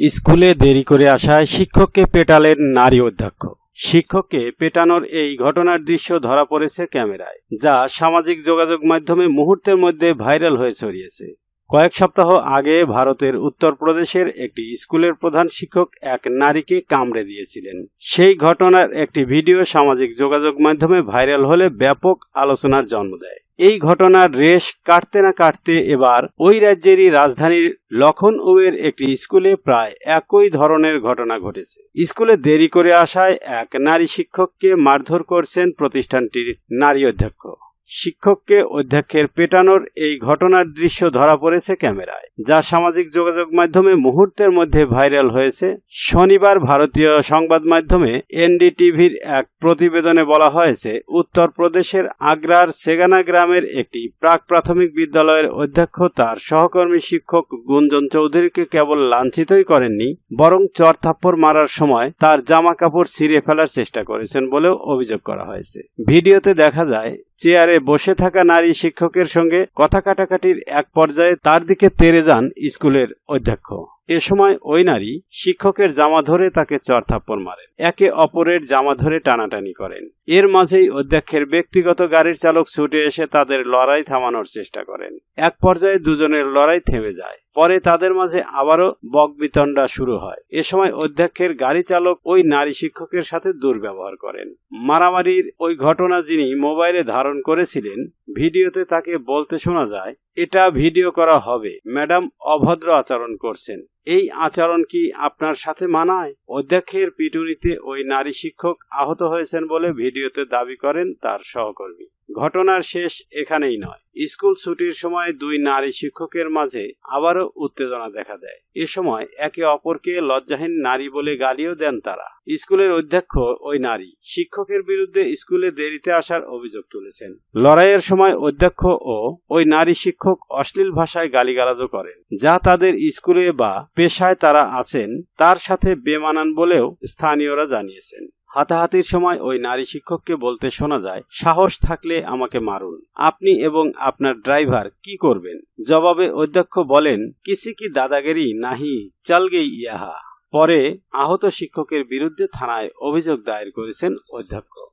স্কুলে দেরি করে আসায় শিক্ষককে পেটালেন নারী অধ্যক্ষ। শিক্ষককে পেটানোর এই ঘটনার দৃশ্য ধরা পড়েছে ক্যামেরায়, যা সামাজিক যোগাযোগ মাধ্যমে মুহূর্তের মধ্যে ভাইরাল হয়ে ছড়িয়েছে। কয়েক সপ্তাহ আগে ভারতের উত্তরপ্রদেশের একটি স্কুলের প্রধান শিক্ষক এক নারীকে কামড়ে দিয়েছিলেন। সেই ঘটনার একটি ভিডিও সামাজিক যোগাযোগ মাধ্যমে ভাইরাল হলে ব্যাপক আলোচনার জন্ম দেয়। এই ঘটনার রেশ কাটতে না কাটতে এবার ওই রাজ্যেরই রাজধানীর লখনউয়ের একটি স্কুলে প্রায় একই ধরনের ঘটনা ঘটেছে। স্কুলে দেরি করে আসায় এক নারী শিক্ষককে মারধর করছেন প্রতিষ্ঠানটির নারী অধ্যক্ষ। শিক্ষককে অধ্যক্ষের পেটানোর এই ঘটনার দৃশ্য ধরা পড়েছে ক্যামেরায়, যা সামাজিক যোগাযোগ মাধ্যমে মুহূর্তের মধ্যে ভাইরাল হয়েছে। শনিবার ভারতীয় সংবাদ মাধ্যমে এনডিটিভির এক প্রতিবেদনে বলা হয়েছে, উত্তরপ্রদেশের আগ্রার সেগানা গ্রামের একটি প্রাক প্রাথমিক বিদ্যালয়ের অধ্যক্ষ তার সহকর্মী শিক্ষক গুঞ্জন চৌধুরীকে কেবল লাঞ্ছিতই করেননি, বরং চর থাপ্পড় মারার সময় তার জামা কাপড় ছিঁড়ে ফেলার চেষ্টা করেছেন বলেও অভিযোগ করা হয়েছে। ভিডিওতে দেখা যায় চেয়ারে বসে থাকা নারী শিক্ষকের সঙ্গে কথা কাটাকাটির এক পর্যায়ে তার দিকে তেরে যান স্কুলের অধ্যক্ষ। এ সময় ওই নারী শিক্ষকের জামা ধরে তাকে চরথাপ্পড় মারেন একে অপরের জামা ধরে টানাটানি করেন। এর মাঝেই অধ্যক্ষের ব্যক্তিগত গাড়ির চালক ছুটে এসে তাদের লড়াই থামানোর চেষ্টা করেন। এক পর্যায়ে দুজনের লড়াই থেমে যায়। পরে তাদের মাঝে আবারও বকবিতণ্ডা শুরু হয়। এ সময় অধ্যক্ষের গাড়ি চালক ওই নারী শিক্ষকের সাথে দুর্ব্যবহার করেন। মারামারির ওই ঘটনা যিনি মোবাইলে ধারণ করেছিলেন, ভিডিওতে তাকে বলতে শোনা যায় এটা ভিডিও করা হবে। ম্যাডাম অভদ্র আচরণ করছেন। এই আচরণ কি আপনার সাথে মানায়? অধ্যক্ষের পিটুনিতে ওই নারী শিক্ষক আহত হয়েছেন বলে ভিডিওতে দাবি করেন তার সহকর্মী। ঘটনার শেষ এখানেই নয়। স্কুল ছুটির সময় দুই নারী শিক্ষকের মাঝে আবারও উত্তেজনা দেখা দেয়। এ সময় একে অপরকে লজ্জাহীন নারী বলে গালিও দেন তারা। স্কুলের অধ্যক্ষ ওই নারী শিক্ষকের বিরুদ্ধে স্কুলে দেরিতে আসার অভিযোগ তুলেছেন। লড়াইয়ের সময় অধ্যক্ষ ও ওই নারী শিক্ষক অশ্লীল ভাষায় গালিগালাজও করেন। যা তাদের স্কুলে বা পেশায় তারা আছেন, তার সাথে বেমানান বলেও স্থানীয়রা জানিয়েছেন। হাতাহাতির সময় ওই নারী শিক্ষককে বলতে শোনা যায়, সাহস থাকলে আমাকে মারুন। আপনি এবং আপনার ড্রাইভার কি করবেন? জবাবে অধ্যক্ষ বলেন, কিসি কি দাদাগিরি নাহি, চল গেই ইয়াহা। পরে আহত শিক্ষকের বিরুদ্ধে থানায় অভিযোগ দায়ের করেছেন অধ্যক্ষ।